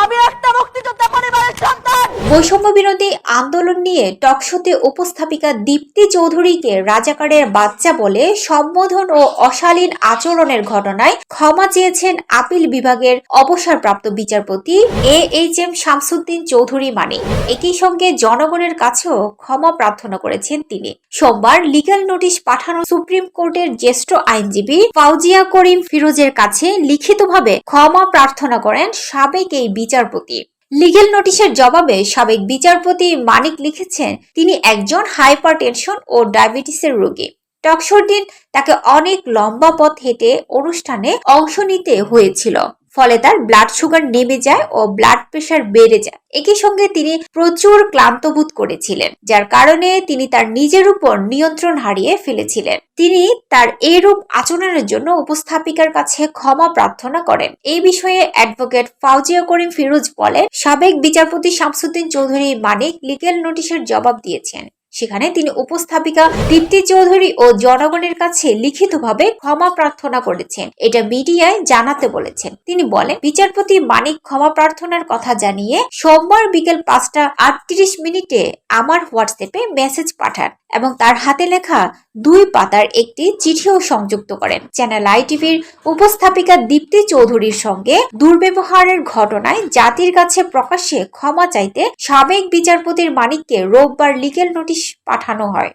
আমি একটা মুক্তিযোদ্ধা বৈষম্য বিরোধী আন্দোলন নিয়ে টকশোতে উপস্থাপিকা দীপ্তি চৌধুরীকে রাজাকারের বাচ্চা বলে সম্বোধন ও অশালীন আচরণের ঘটনায় ক্ষমা চেয়েছেন আপিল বিভাগের অবসরপ্রাপ্ত বিচারপতি A H M Shamsuddin Chowdhury মানে একই সঙ্গে জনগণের কাছেও ক্ষমা প্রার্থনা করেছেন তিনি। সোমবার লিগ্যাল নোটিশ পাঠানো সুপ্রিম কোর্টের জ্যেষ্ঠ আইনজীবী ফাউজিয়া করিম ফিরোজের কাছে লিখিতভাবে ক্ষমা প্রার্থনা করেন সাবেক এই বিচারপতি। লিগেল নোটিশের জবাবে সাবেক বিচারপতি মানিক লিখেছেন, তিনি একজন হাইপার টেনশন ও ডায়াবেটিসের রোগী। টকশোর দিন তাকে অনেক লম্বা পথ হেঁটে অনুষ্ঠানে অংশ নিতে হয়েছিল। ফলে তার ব্লাড সুগার নেমে যায় ও ব্লাড প্রেশার বেড়ে যায়। একই সঙ্গে তিনি প্রচুর ক্লান্ত বোধ করেছিলেন, যার কারণে তিনি তার নিজের উপর নিয়ন্ত্রণ হারিয়ে ফেলেছিলেন। তিনি তার এরূপ আচরণের জন্য উপস্থাপিকার কাছে ক্ষমা প্রার্থনা করেন। এই বিষয়ে অ্যাডভোকেট ফাউজিয়া করিম ফিরোজ বলেন, সাবেক বিচারপতি শামসুদ্দিন চৌধুরী মানিক লিগেল নোটিশের জবাব দিয়েছেন। সেখানে তিনি উপস্থাপিকা দীপ্তি চৌধুরী ও জনগণের কাছে লিখিতভাবে ক্ষমা প্রার্থনা করেছেন। এটা মিডিয়ায় জানাতে বলেছেন। তিনি বলেন, বিচারপতি মানিক ক্ষমা প্রার্থনার কথা জানিয়ে সোমবার বিকেল পাঁচটা আটত্রিশ মিনিটে আমার হোয়াটসঅ্যাপে মেসেজ পাঠান এবং তার হাতে লেখা দুই পাতার একটি চিঠিও সংযুক্ত করেন। চ্যানেল আই টিভির উপস্থাপিকা দীপ্তি চৌধুরীর সঙ্গে দুর্ব্যবহারের ঘটনায় জাতির কাছে প্রকাশ্যে ক্ষমা চাইতে সাবেক বিচারপতির মানিককে রোববার লিগেল নোটিশ পাঠানো হয়।